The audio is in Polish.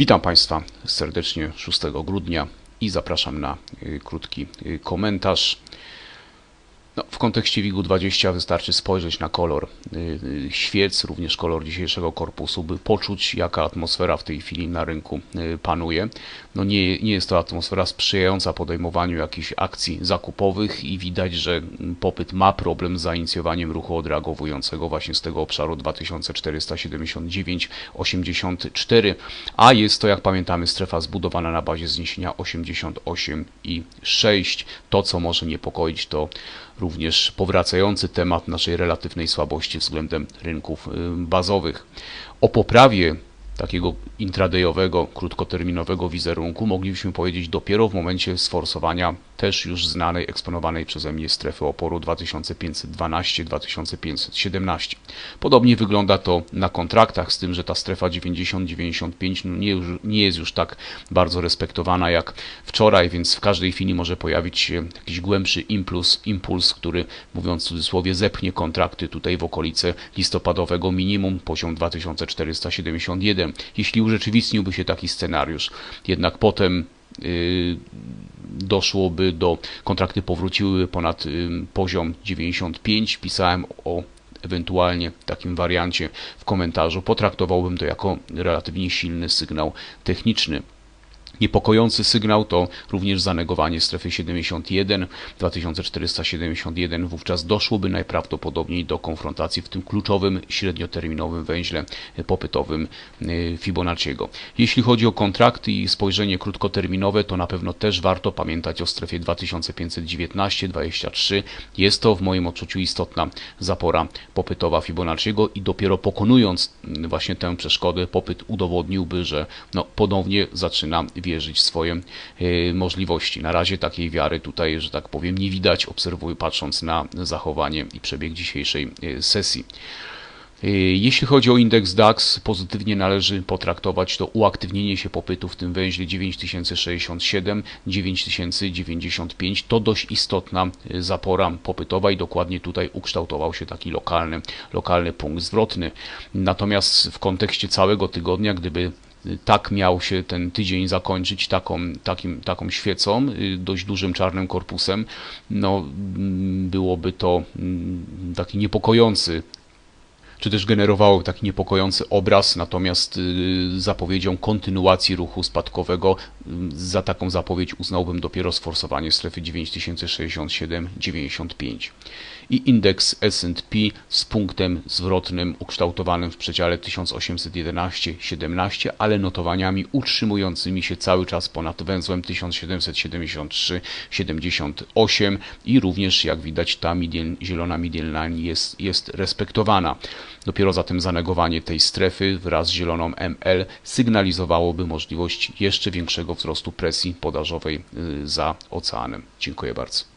Witam Państwa serdecznie 6 grudnia i zapraszam na y, krótki y, komentarz. No, w kontekście WIG-20 wystarczy spojrzeć na kolor y, y, świec, również kolor dzisiejszego korpusu, by poczuć, jaka atmosfera w tej chwili na rynku y, panuje. No nie, nie jest to atmosfera sprzyjająca podejmowaniu jakichś akcji zakupowych i widać, że mm, popyt ma problem z zainicjowaniem ruchu odreagowującego właśnie z tego obszaru 2479,84, a jest to, jak pamiętamy, strefa zbudowana na bazie zniesienia 88,6. To, co może niepokoić, to również powracający temat naszej relatywnej słabości względem rynków y, bazowych. O poprawie takiego intradayowego, krótkoterminowego wizerunku moglibyśmy powiedzieć dopiero w momencie sforsowania też już znanej, eksponowanej przeze mnie strefy oporu 2512-2517. Podobnie wygląda to na kontraktach, z tym, że ta strefa 90-95 no nie, nie jest już tak bardzo respektowana jak wczoraj, więc w każdej chwili może pojawić się jakiś głębszy impuls, impuls który mówiąc w cudzysłowie zepchnie kontrakty tutaj w okolice listopadowego minimum, poziom 2471. Jeśli urzeczywistniłby się taki scenariusz, jednak potem yy, doszłoby do, kontrakty powróciły ponad poziom 95. Pisałem o ewentualnie takim wariancie w komentarzu. Potraktowałbym to jako relatywnie silny sygnał techniczny. Niepokojący sygnał to również zanegowanie strefy 71, 2471. Wówczas doszłoby najprawdopodobniej do konfrontacji w tym kluczowym średnioterminowym węźle popytowym y, Fibonacciego. Jeśli chodzi o kontrakty i spojrzenie krótkoterminowe, to na pewno też warto pamiętać o strefie 2519-23. Jest to w moim odczuciu istotna zapora popytowa Fibonacciego i dopiero pokonując mm, właśnie tę przeszkodę, popyt udowodniłby, że no, ponownie zaczyna wierzyć w swoje e, możliwości. Na razie takiej wiary tutaj, że tak powiem, nie widać, obserwuję patrząc na zachowanie i przebieg dzisiejszej e, sesji. E, jeśli chodzi o indeks DAX, pozytywnie należy potraktować to uaktywnienie się popytu w tym węźle 9067, 9095. To dość istotna zapora popytowa i dokładnie tutaj ukształtował się taki lokalny, lokalny punkt zwrotny. Natomiast w kontekście całego tygodnia, gdyby tak miał się ten tydzień zakończyć taką, takim, taką świecą, y, dość dużym czarnym korpusem, no mm, byłoby to mm, taki niepokojący czy też generowało taki niepokojący obraz, natomiast y, zapowiedzią kontynuacji ruchu spadkowego za taką zapowiedź uznałbym dopiero sforsowanie strefy 9067-95 i indeks S&P z punktem zwrotnym ukształtowanym w przedziale 1811-17, ale notowaniami utrzymującymi się cały czas ponad węzłem 1773-78 i również jak widać ta zielona median jest, jest respektowana. Dopiero zatem zanegowanie tej strefy wraz z zieloną ML sygnalizowałoby możliwość jeszcze większego wzrostu presji podażowej y, za oceanem. Dziękuję bardzo.